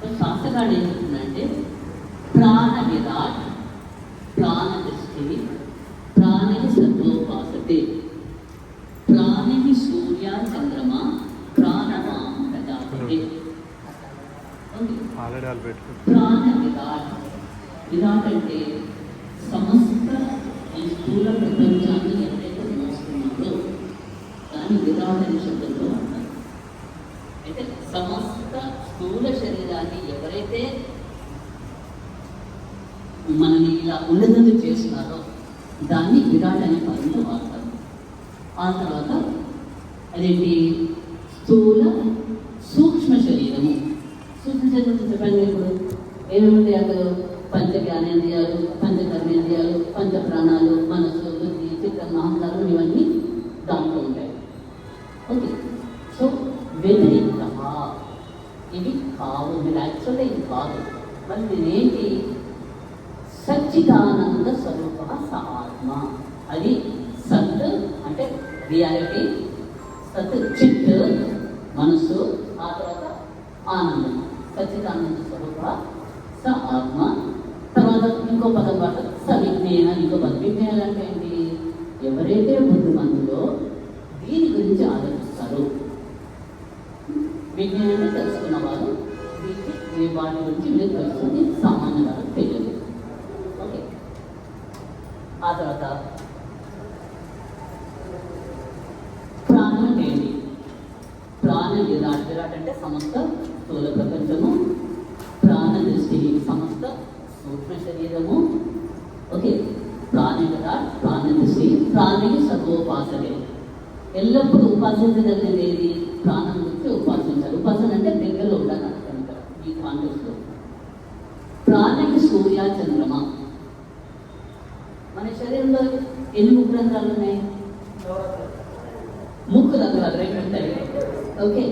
So శాస్త్రగాడు ఏం చెప్తుందంటే ప్రాణ విరాట్ ప్రాణ దృష్టి ప్రాణి సత్వోపాసతే ప్రాణి సూర్య చంద్రమ ప్రాణమా ప్రజాపతి. ప్రాణ విరాట్ విరాట్ అంటే సమస్త ఈ స్థూల ప్రపంచాన్ని ఎవరైతే మోస్తున్నారో దాన్ని విరాట్ అనే శబ్దంలో అంటారు అయితే సమస్త స్థూల శరీరాన్ని ఎవరైతే మనని చేస్తున్నారో దాన్ని విరాట్ అనే పదంతో వాడతారు. ఆ తర్వాత అదేంటి? స్థూల సూక్ష్మ శరీరము. సూక్ష్మ శరీరం చెప్పండి ఇప్పుడు. ఏమేమి అక్కడ పంచ జ్ఞానేంద్రియాలు పంచ కర్మేంద్రియాలు పంచ ప్రాణాలు మనసు బుద్ధి చిత్తం అహంకారం ఇవన్నీ దాంట్లో ఉంటాయి. ఓకే. సో వ్యతిరేక ఇవి కావు. మీరు యాక్చువల్గా ఇది కాదు. మరి నేనేంటి సచ్చిదానంద స్వరూప స ఆత్మ అది సత్ అంటే రియాలిటీ సత్ చిత్ మనస్సు ఆ తర్వాత ఆనందం. సచ్చిదానంద స్వరూప స ఆత్మ. తర్వాత ఇంకో పదం పాట స విజ్ఞాన ఇంకో పదం విజ్ఞానం అంటే ఏంటి? ఎవరైతే బుద్ధిమంతులో దీని గురించి ఆలోచిస్తారు. విజ్ఞానాన్ని తెలుసుకున్న వారు వీటికి వాటి గురించి మీరు తెలుస్తుంది సామాన్య వాళ్ళకి తెలియదు ఓకే ఆ తర్వాత ప్రాణం అంటే ఏంటి ప్రాణ విరాట్ విరాట్ అంటే సమస్త స్థూల ప్రపంచము ప్రాణ దృష్టి సమస్త సూక్ష్మ శరీరము. ఓకే ప్రాణ విరాట్ ప్రాణ దృష్టి ప్రాణికి సర్వోపాసనే. ఎల్లప్పుడూ ఉపాసించగలిగింది ఏది? ప్రాణం గురించి ఉపాసించాలి. ఉపాసన అంటే దగ్గరలో ఉండాలి అర్థం ఈ కాంటెక్స్లో ప్రాణికి సూర్య చంద్రమ. మన శరీరంలో ఎన్ని ముక్కు ఉన్నాయి ముక్కు రంధ్రాలు రెండు ఉంటాయి ఓకే.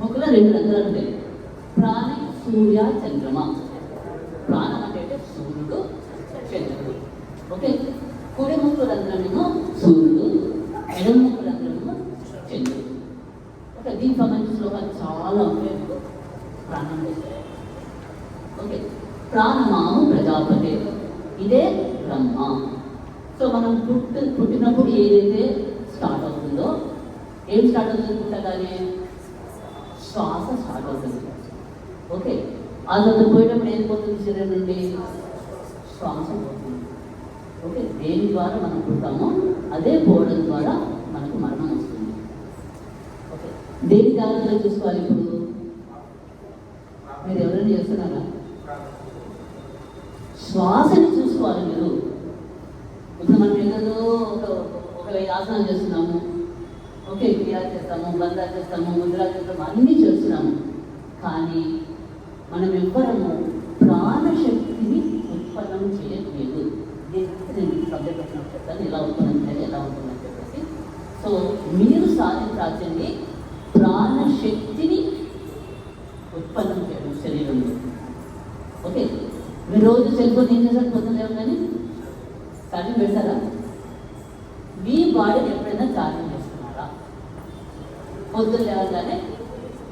ముక్కులో రెండు రంధ్రాలు ఉంటాయి. ప్రాణి సూర్య చంద్రమ. ప్రాణం అంటే అంటే సూర్యుడు చంద్రుడు. ఓకే. కుడి ముక్కు రంధ్రమేమో సూర్యుడు ఎడమ ముక్కు రంధ్రమేమో చంద్రుడు. ఓకే. దీనికి సంబంధించిన శ్లోకాలు చాలా ఉంటాయి ప్రాణం ఓకే. ప్రాణమాము ప్రజాపతి. ఇదే బ్రహ్మ. సో మనం పుట్టి పుట్టినప్పుడు ఏదైతే స్టార్ట్ అవుతుందో ఏం స్టార్ట్ అవుతుంది పుట్టగానే? శ్వాస స్టార్ట్ అవుతుంది ఓకే ఆ తర్వాత పోయేటప్పుడు ఏం పోతుంది శరీరం నుండి? శ్వాస పోతుంది ఓకే దేని ద్వారా మనం పుడతామో అదే పోవడం ద్వారా మనకు మరణం వస్తుంది. ఓకే దేని జాగ్రత్తగా చూసుకోవాలి ఇప్పుడు? మీరు ఎవరైనా చేస్తున్నారా? శ్వాసని చూసుకోవాలి మీరు. ఇప్పుడు మనం ఏదో ఒక ఒక వెయ్యి ఆసనాలు చేస్తున్నాము. ఓకే క్రియా చేస్తాము బంధా చేస్తాము ముద్ర చేస్తాము అన్నీ చేస్తున్నాము. కానీ మనం ఎవ్వరము ప్రాణశక్తిని ఉత్పన్నం చేయట్లేదు. దీనికి నేను సబ్జెక్ట్ వచ్చినప్పుడు చెప్తాను ఎలా ఉత్పన్నం చేయాలి ఎలా ఉంటుందని చెప్పేసి. సో మీరు సాధించాల్సింది ప్రాణశక్తిని ఉత్పన్నం చేయడం శరీరంలో. ఓకే? మీరు రోజు సెల్ ఫోన్ ఏం చేశారు? పొద్దున కానీ ఛార్జింగ్ పెడతారా? మీ బాడీని ఎప్పుడైనా ఛార్జింగ్ పొద్దున లేవగానే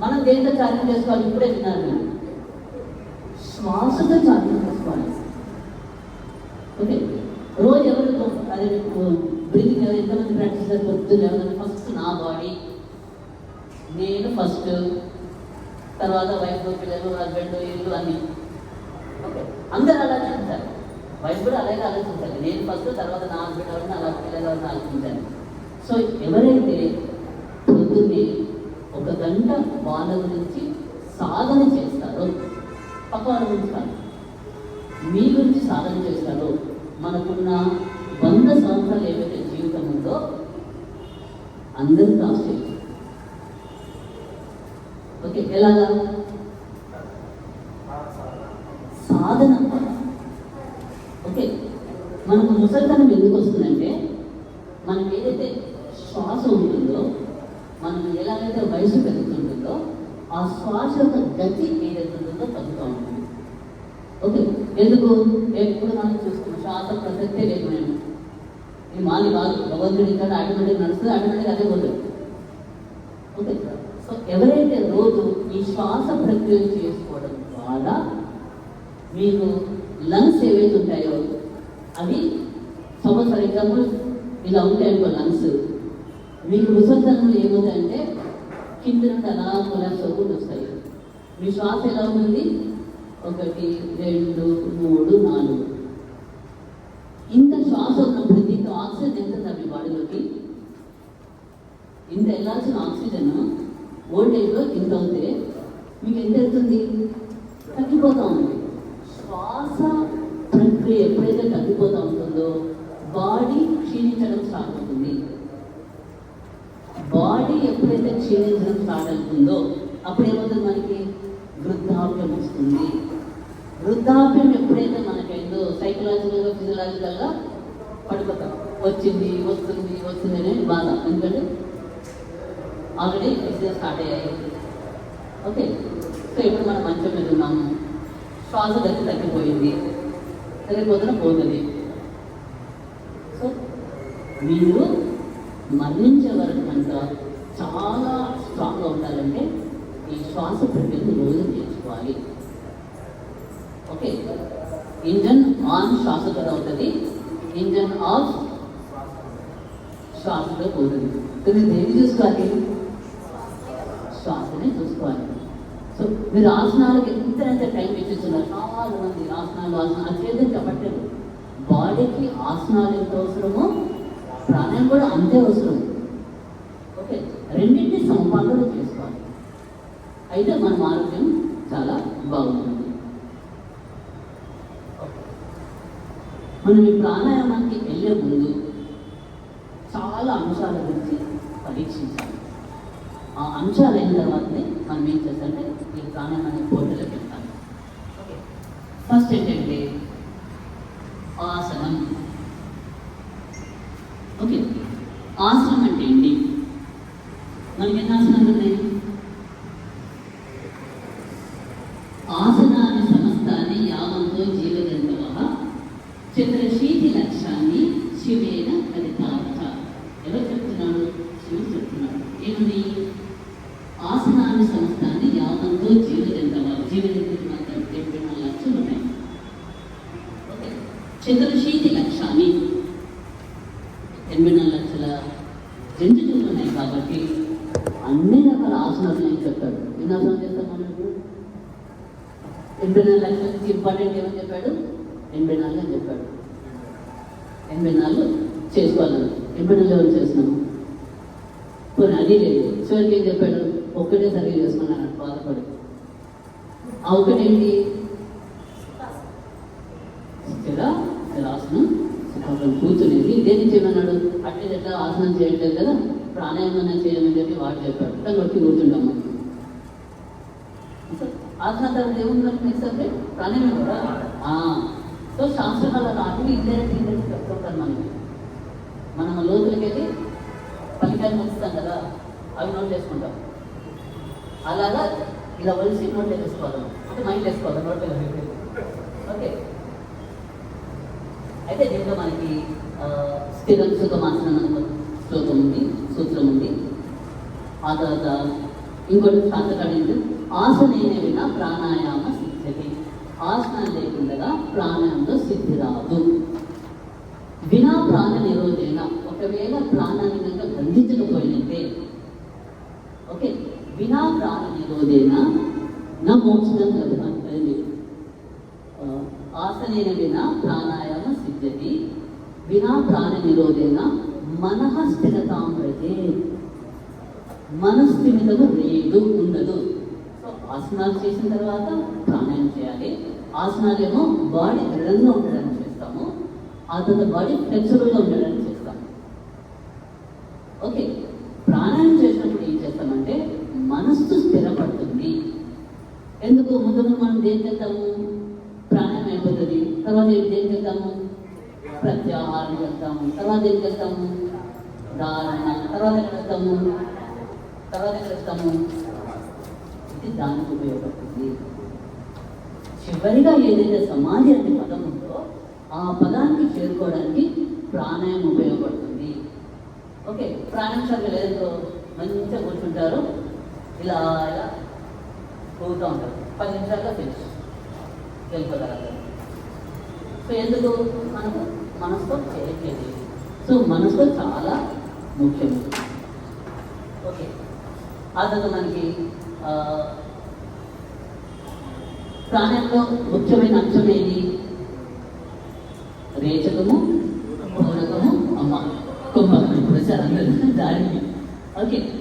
మనం దేంతో ఛార్జింగ్ చేసుకోవాలి? ఇప్పుడే విన్నాను నేను. శ్వాసతో ఛార్జింగ్ చేసుకోవాలి. ఓకే? రోజు ఎవరు అదే బ్రీతింగ్ ఎవరు? ఎంతమంది ప్రాక్టీస్ చేస్తారు పొద్దున్న లేవగానే ఫస్ట్ నా బాడీ నేను ఫస్ట్ తర్వాత వైఫ్ పిల్లలు హస్బెండ్ ఇల్లు అన్ని. ఓకే? అందరు అలా చేస్తారు వైఫ్ కూడా అలాగే ఆలోచించాలి నేను ఫస్ట్ తర్వాత నా హస్బెండ్ ఎవరిని అలా పిల్లలు ఎవరిని ఆలోచించాలి. సో ఎవరైతే పొద్దున్నే ఒక గంట వాళ్ళ గురించి సాధన చేస్తారో పక్క వాళ్ళ గురించి కాదు మీ గురించి సాధన చేస్తారో మనకున్న వంద సంవత్సరాలు ఏవైతే జీవితం ఉందో అందరికీ ఆశ్చర్యం. ఓకే ఎలాగా? సాధన. ఓకే మనకు ముసలితనం ఎందుకు వస్తుందంటే మనకి ఏదైతే శ్వాస ఉంటుందో మనం ఎలాగైతే వయసు పెరుగుతుంటుందో ఆ శ్వాస యొక్క గతి ఏదైతుందో తగ్గుతూ ఉంటుంది. ఓకే ఎందుకు? ఎప్పుడు మనం చూస్తున్నాం శ్వాస ప్రసక్తే లేదు మేము. ఈ మాలి కాదు భగవంతుడి ఇక్కడ ఆటోమేటిక్ నడుస్తుంది ఆటోమేటిక్ అదే పోతుంది. ఓకే సో ఎవరైతే రోజు ఈ శ్వాస ప్రక్రియ చేసుకోవడం ద్వారా మీకు లంగ్స్ ఏవైతే ఉంటాయో అవి సంవత్సరం ఎగ్జాంపుల్ ఇలా ఉంటాయి అనుకో లంగ్స్. మీకు విసర్జనలు ఏమవుతాయంటే కింద నుండి అలా కొలాప్స్ వస్తాయి. మీ శ్వాస ఎలా ఉంటుంది? ఒకటి రెండు మూడు నాలుగు. ఇంత శ్వాస ఉన్నప్పుడు దీంతో ఆక్సిజన్ ఎంత మీ బాడీలోకి? ఇంత వెళ్ళాల్సిన ఆక్సిజన్ ఓల్టేజ్లో ఇంత అవుతే మీకు ఎంత వెళ్తుంది? తగ్గిపోతూ ఉంది. శ్వాస ప్రక్రియ ఎప్పుడైతే తగ్గిపోతూ ఉంటుందో బాడీ క్షీణించడం స్టార్ట్ అవుతుంది. బాడీ ఎప్పుడైతే క్షీణించడం స్టార్ట్ అవుతుందో అప్పుడు ఏమవుతుంది మనకి? వృద్ధాప్యం వస్తుంది. వృద్ధాప్యం ఎప్పుడైతే మనకైందో సైకలాజికల్గా ఫిజియలాజికల్గా పడిపోతాం. వచ్చింది వస్తుంది వస్తుంది అనేది బాధ. ఎందుకంటే ఆల్రెడీ ఎక్సైజ్ స్టార్ట్ అయ్యాయి. ఓకే సో ఇప్పుడు మనం మంచం మీద ఉన్నాము శ్వాస దగ్గర తగ్గిపోయింది. తగ్గిపోతున్న పోతుంది. సో మీరు మరణించే వరకు చాలా స్ట్రాంగ్గా ఉండాలంటే ఈ శ్వాస ప్రక్రియను రోజు నేర్చుకోవాలి. ఓకే ఇంజన్ ఆన్ శ్వాస కదా ఉంటుంది. ఇంజన్ ఆఫ్ శ్వాసతో పోతుంది. కానీ దేన్ని చూసుకోవాలి? శ్వాసనే చూసుకోవాలి. సో మీరు ఆసనాలకు ఎంత ఎంత టైం ఇచ్చిస్తున్నారు చాలా మంది ఆసనాలు ఆసనాలు అది చేద్దాం చెప్పట్లేదు బాడీకి ఆసనాలు ఎంత అవసరమో ప్రాణాయం కూడా అంతే అవసరం. రెండింటిని చేసుకోవాలి అయితే మన ఆరోగ్యం చాలా బాగుంటుంది. మనం ఈ ప్రాణాయామానికి వెళ్ళే ముందు చాలా అంశాల గురించి పరీక్షించాలి. ఆ అంశాలు అయిన తర్వాతనే మనం ఏం చేస్తామంటే ఈ ప్రాణాయామాన్ని పోటీలోకి వెళ్తాం ఫస్ట్ ఏంటంటే ఆసనం ఓకే ఆసనం అంటే ఏంటి మనకి ఎన్ని ఆసనాలు ఉన్నాయి ఆసనాన్ని సమస్తాన్ని యావంతో జీవజంతవ చంద్రశీతి లక్ష్యాన్ని శివేన ఫలితార్థ. ఎవరు చెప్తున్నాడు శివుడు చెప్తున్నాడు ఏమని ఆసనాన్ని సంస్థాన్ని యావంతో జీవజంతవ జీవజంతువులు మాత్రం డెబ్బై నాలుగు లక్షలు ఉన్నాయి. ఓకే. చంద్రశీతి లక్ష్యాన్ని ఎనభై నాలుగు లక్షల జంతువులు ఉన్నాయి కాబట్టి అన్ని రకాల ఆసనాలు నేను చెప్పాడు? ఎన్ని ఆసనాలు చేస్తాం మనం ఇప్పుడు ఎనభై నాలుగు లక్షలకి ఇంపార్టెంట్ ఏమని చెప్పాడు? ఎనభై నాలుగు అని చెప్పాడు. ఎనభై నాలుగు చేసుకోవాలని ఎనభై నాలుగు ఎవరు చేసినాము పోనీ అది లేదు. చివరికి ఏం చెప్పాడు? ఒక్కటే సరిగ్గా చేసుకున్నాను బాధపడి. ఆ ఒకటేంటి స్థిర స్థిరాసనం సుఖం కూర్చునేది. దేని చేయమన్నాడు అట్లే ఎట్లా ఆసనం చేయట్లేదు కదా? ప్రాణాయామం చేయమని చెప్పి వాడు చెప్పాడు. దాన్ని బట్టి కూర్చుంటాము ఆసనం తర్వాత ఏముంది మనకి నెక్స్ట్ సబ్జెక్ట్ ప్రాణాయామం కూడా? సో శాస్త్రాలలో అన్ని ఇండైరెక్ట్ ఇండైరెక్ట్ చెప్తుంటారు మనకి. మనం లోతులకి వెళ్ళి పలికాయలు ముస్తాం కదా అవి నోట్ చేసుకుంటాం. అలాగా ఇలా వలిసి నోట్ వేసుకోవాలి అంటే మైండ్ వేసుకోవాలి నోట్ ఓకే. అయితే దీంట్లో మనకి ఆ, స్థిరం సుఖమాసనం అనే శ్లోకం ఉంది సూత్రం ఉంది. ఆ తర్వాత ఇంకోటి శాస్త్రకాడి ఆసనైన వినా ప్రాణాయామ. ఆసనం లేకుండా ప్రాణంలో సిద్ధి రాదు వినా ప్రాణ నిరోధేన ఒకవేళ ప్రాణాన్ని కనుక బంధించకపోయినట్టే. ఓకే వినా ప్రాణ నిరోధేన నా మోక్షం లభ్యమంటుంది ఆసనేన వినా ప్రాణాయామ సిద్ధతి వినా ప్రాణ నిరోధేన మనః స్థిరతాం ప్రజే. మనస్థిమితము లేదు ఉండదు. ఆసనాలు చేసిన తర్వాత ప్రాణాయామం చేయాలి. ఆసనాలు ఏమో బాడీ దృఢంగా ఉండడానికి చేస్తాము. ఆ తర్వాత బాడీ ఫ్లెక్సిబుల్గా ఉండడానికి చేస్తాము. ఓకే. ప్రాణాయామం చేసినప్పుడు ఏం చేస్తామంటే మనస్సు స్థిరపడుతుంది. ఎందుకు? ముందు మనం దేనికి వెళ్తాము ప్రాణాయామం అయిపోతుంది. తర్వాత ఏం దేనికి వెళ్తాము ప్రత్యాహారం వెళ్తాము తర్వాత ఏం వెళ్తాము దారణ తర్వాత ఎక్కడ వెళ్తాము తర్వాత ఎక్కడ వెళ్తాము ఇది దానికి ఉపయోగపడుతుంది. చివరిగా ఏదైతే సమాధి అనే పదం ఉందో ఆ పదానికి చేరుకోవడానికి ప్రాణాయామం ఉపయోగపడుతుంది. ఓకే ప్రాణాయామం సరిగ్గా మంచిగా కూర్చుంటారు. ఇలా ఇలా పోతూ ఉంటారు. పది నిమిషాల్లో తెలుసు తెలుపగలగాలి సో ఎందుకు? మనకు మనసుతో చేయట్లేదు సో మనసుతో చాలా ముఖ్యం. ఓకే ఆ తర్వాత మనకి ప్రాణంలో ముఖ్యమైన అంశం ఏది రేచకము పూరకము అమ్మ కుంభకం ఇప్పుడు వచ్చారు అందరూ దానికి ఓకే రేచకము